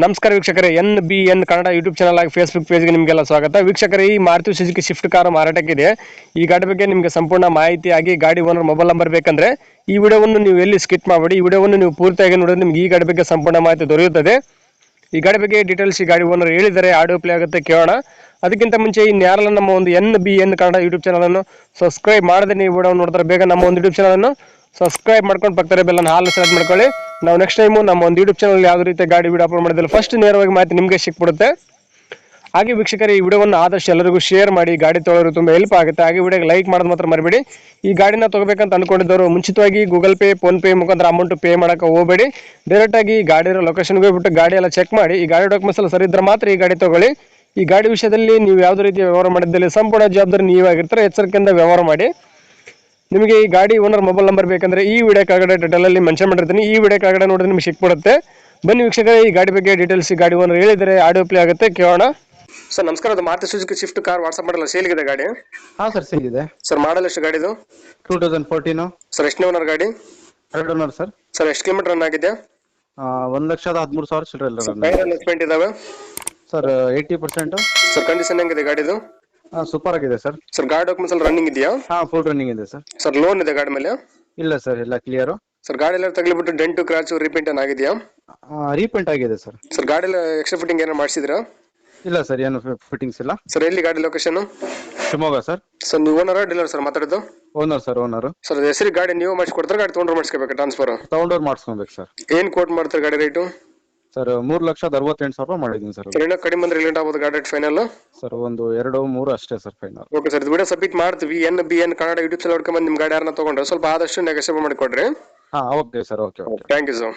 ನಮಸ್ಕಾರ ವೀಕ್ಷಕರೇ, N B N Kannada YouTube channel ಆಗಿ ಫೇಸ್ಬುಕ್ ಪೇಜ್ಗೆ ನಿಮಗೆಲ್ಲ ಸ್ವಾಗತ. ವೀಕ್ಷಕರೇ, ಈ ಮಾರುತಿ ಸುಜುಕಿ ಶಿಫ್ಟ್ ಕಾರ್ ಮಾರಾಟಕ್ಕಿದೆ. ಈ ಗಾಡಿ ಬಗ್ಗೆ ನಿಮಗೆ ಸಂಪೂರ್ಣ ಮಾಹಿತಿ ಆಗಿ ಗಾಡಿ ಓನರ್ ಮೊಬೈಲ್ ನಂಬರ್ ಬೇಕಂದ್ರೆ ಈ ವಿಡಿಯೋವನ್ನು ನೀವು ಎಲ್ಲಿ ಸ್ಕಿಪ್ ಮಾಡಿ ಈ ವಿಡಿಯೋವನ್ನು ನೀವು ಪೂರ್ತಿಯಾಗಿ ನೋಡಿದ್ರೆ ನಿಮ್ಗೆ ಈ ಗಾಡಿ ಬಗ್ಗೆ ಸಂಪೂರ್ಣ ಮಾಹಿತಿ ದೊರೆಯುತ್ತದೆ. ಈ ಗಾಡಿ ಬಗ್ಗೆ ಡೀಟೇಲ್ಸ್ ಈ ಗಾಡಿ ಓನರ್ ಹೇಳಿದರೆ ಆಡಿಯೋ ಪ್ಲೇ ಆಗುತ್ತೆ, ಕೇಳೋಣ. ಅದಕ್ಕಿಂತ ಮುಂಚೆ ಇನ್ಯಾರಲ್ಲ ನಮ್ಮ ಒಂದು N B N Kannada YouTube ಚಾನಲನ್ನು ಸಬ್ಸ್ಕ್ರೈಬ್ ಮಾಡದೆ ನೀವು ವಿಡಿಯೋ ನೋಡಿದ್ರೆ ಬೇಗ ನಮ್ಮ ಒಂದು ಯೂಟ್ಯೂಬ್ ಚಾನಲನ್ನು ಸಬ್ಸ್ಕ್ರೈಬ್ ಮಾಡ್ಕೊಂಡು ಪಕ್ಕದ ಬೆಲ್ಲನ್ನು ಹಾಲು ಸೆಲೆಕ್ಟ್ ಮಾಡ್ಕೊಳ್ಳಿ. ನಾವು ನೆಕ್ಸ್ಟ್ ಟೈಮು ನಮ್ಮ ಒಂದು ಯೂಟ್ಯೂಬ್ ಚಾನಲ್ ಯಾವ ರೀತಿ ಗಾಡಿ ವಿಡಿಯೋ ಅಪ್ಲೋಡ್ ಮಾಡಿದ್ರೆ ಫಸ್ಟ್ ನೇರವಾಗಿ ಮಾಹಿತಿ ನಿಮಗೆ ಸಿಕ್ಬಿಡುತ್ತೆ. ಹಾಗೆ ವೀಕ್ಷಕರೇ, ಈ ವಿಡಿಯೋವನ್ನು ಆದಷ್ಟು ಎಲ್ಲರಿಗೂ ಶೇರ್ ಮಾಡಿ, ಗಾಡಿ ತೊಗೊಳ್ಳೋರು ತುಂಬ ಹೆಲ್ಪ್ ಆಗುತ್ತೆ. ಹಾಗೆ ವಿಡಿಯೋಗೆ ಲೈಕ್ ಮಾಡೋದು ಮಾತ್ರ ಮರಿಬೇಡಿ. ಈ ಗಾಡಿನ ತಗೋಬೇಕಂತ ಅಂದ್ಕೊಂಡಿದ್ದವರು ಮುಂಚಿತವಾಗಿ ಗೂಗಲ್ ಪೇ ಫೋನ್ ಪೇ ಮುಖಾಂತರ ಅಮೌಂಟ್ ಪೇ ಮಾಡೋಕೆ ಹೋಗಬೇಡಿ. ಡೈರೆಕ್ಟಾಗಿ ಗಾಡಿ ಇರೋ ಲೊಕೇಶನ್ಗೆ ಹೋಗ್ಬಿಟ್ಟು ಗಾಡಿ ಎಲ್ಲ ಚೆಕ್ ಮಾಡಿ, ಈ ಗಾಡಿ ಡಾಕ್ಯುಮೆಂಟ್ಸ್ ಎಲ್ಲ ಸರಿ ಮಾತ್ರ ಈ ಗಾಡಿ ತೊಗೊಳ್ಳಿ. ಈ ಗಾಡಿ ವಿಷಯದಲ್ಲಿ ನೀವು ಯಾವುದೇ ರೀತಿ ವ್ಯವಹಾರ ಮಾಡಿದ್ದಲ್ಲಿ, ಸಂಪೂರ್ಣ ಜವಾಬ್ದಾರಿ ನೀವಾಗಿರ್ತಾರೆ, ಎಚ್ಚರಿಕೆಯಿಂದ ವ್ಯವಹಾರ ಮಾಡಿ. ನಿಮಗೆ ಈ ಗಾಡಿ ಓನರ್ ಮೊಬೈಲ್ ನಂಬರ್ ಬೇಕಂದ್ರೆ ಈ ವಿಡಿಯೋ ಕೆಳಗಡೆ ಡೀಟೇಲ್ ಅಲ್ಲಿ ಮೆನ್ಷನ್ ಮಾಡಿರ್ತೀನಿ. ಈ ವಿಡಿಯೋ ಕೆಳಗಡೆ ನೋಡಿದ್ರೆ ನಿಮ್ಗೆ ಸಿಕ್ಬಿಡುತ್ತೆ. ಬನ್ನಿ ವೀಕ್ಷಕರೇ ಈ ಗಾಡಿ ಬಗ್ಗೆ ಡೀಟೇಲ್ಸ್ ಈ ಗಾಡಿ ಓನರ್ ಹೇಳಿದರೆ ಆಡಿಯೋ ಪ್ಲೇ ಆಗುತ್ತೆ ಕೇಳೋಣ. ಸರ್ ನಮಸ್ಕಾರ ಅದು ಮಾರುತಿ ಸುಜುಕಿ ಶಿಫ್ಟ್ ಕಾರ್ ವಾಟ್ಸಪ್ ಮಾಡಲ್ಲ ಇದೆ ಗಾಡಿ? ಹಾ ಸರ್ ಸೇಲ್ ಇದೆ. ಸರ್ ಮಾಡಲ್ ಎಷ್ಟು ಗಾಡಿದು? ಟೂ ತೌಸಂಡ್ ಫೋರ್ಟೀನು ಸರ್ ಎಷ್ಟನೇ ಓನರ್ ಗಾಡಿ? ಎರಡು ಓನರ್ ಸರ್. ಸರ್ ಎಷ್ಟು ಕಿಲೋಮೀಟರ್ ರನ್ ಆಗಿದೆ? ಒಂದು ಲಕ್ಷದ ಹದಿಮೂರು ಸಾವಿರ ಚಿಲ್ಲರೆ ಟೈರ್ ಎಕ್ಸ್ಪೆಂಟ್ ಇದಾವೆ? Sir eighty percent sir condition ಹೆಂಗಿದೆ ಗಾಡಿದು? ಸೂಪರ್ ಆಗಿದೆ ಸರ್ ಸರ್ ಗಾಡಿ ಡಾಕ್ಯುಮೆಂಟ್ಸ್ ಎಲ್ಲ ರನ್ನಿಂಗ್ ಇದೆಯಾ? ಹಾ ಫುಲ್ ರನ್ನಿಂಗ್ ಇದೆ ಸರ್ ಸರ್ ಲೋನ್ ಇದೆ ಗಾಡಿ ಮೇಲೆ? ಇಲ್ಲ ಸರ್ ಎಲ್ಲ ಕ್ಲಿಯರು ಸರ್ ಗಾಡಿ ಎಲ್ಲ ತಗಲಿಬಿಟ್ಟು ಡೆಂಟು ಕ್ರಾಚು ರಿಪೇಂಟ್ ಆಗಿದೆಯಾ? ರೀಪೇಂಟ್ ಆಗಿದೆ ಸರ್ ಸರ್ ಗಾಡಿ ಎಲ್ಲ ಎಕ್ಸ್ಟ್ರಾ ಫಿಟ್ಟಿಂಗ್ ಏನೋ ಮಾಡಿಸಿದ್ರಾ? ಇಲ್ಲ ಸರ್ ಏನು ಫಿಟ್ಟಿಂಗ್ಸ್ ಇಲ್ಲ. ಸರ್ ಎಲ್ಲಿ ಗಾಡಿ ಲೊಕೇಶನ್ ಶಿವಮೊಗ್ಗ ಸರ್ ಸರ್ ನೀವು ಓನರ್ ಡೀಲರ್ ಸರ್ ಮಾತಾಡೋದು? ಓನರ್ ಸರ್ ಓನರ್ ಸರ್ ಹೆಸರಿಗೆ ಹೆಸರು ಗಾಡಿ ನೀವು ಮಾಡಿಸ್ಕೊಡ್ತಾರೆ ಗಾಡಿ ತೊಗೊಂಡ್ರೆ ಮಾಡಿಸ್ಕೋಬೇಕು ಟ್ರಾನ್ಸ್ಫರ್ ತಗೊಂಡವ್ರು ಮಾಡಿಸ್ಕೊಬೇಕು ಸರ್ ಏನು ಕೋಟ್ ಮಾಡ್ತಾರೆ ಗಾಡಿ ರೇಟು ಸರ್ ಮೂರು ಲಕ್ಷದ ಅರವತ್ತೆಂಟು ಸಾವಿರ ಮಾಡಿದೀನಿ ಮಾಡಿದ್ದೀನಿ ಸರ್ ಸರ್ ಇನ್ನೂ ಕಡಿಮೆ ಅಂದ್ರೆ ಲೇಟ್ ಆಗೋದು ಗಾಡಿ ಫೈನಲ್ ಸರ್ ಒಂದು ಎರಡು ಮೂರು ಅಷ್ಟೇ ಸರ್ ಫೈನಲ್ ಓಕೆ ಸರ್ ಇದು ವಿಡಿಯೋ ಸಬ್ಮಿಟ್ ಮಾಡ್ತೀವಿ. N B N Kannada YouTube channel ಹೊಡ್ಕೊಂಬಂದು ನಿಮ್ಮ ಗಾಡಿ ಯಾರನ್ನ ತಗೊಂಡ್ರೆ ಸ್ವಲ್ಪ ಆದಷ್ಟು ನೆಗೋಸಿಯೇಟ್ ಮಾಡಿಕೊಡ್ರಿ. ಹಾಂ okay sir okay okay thank you sir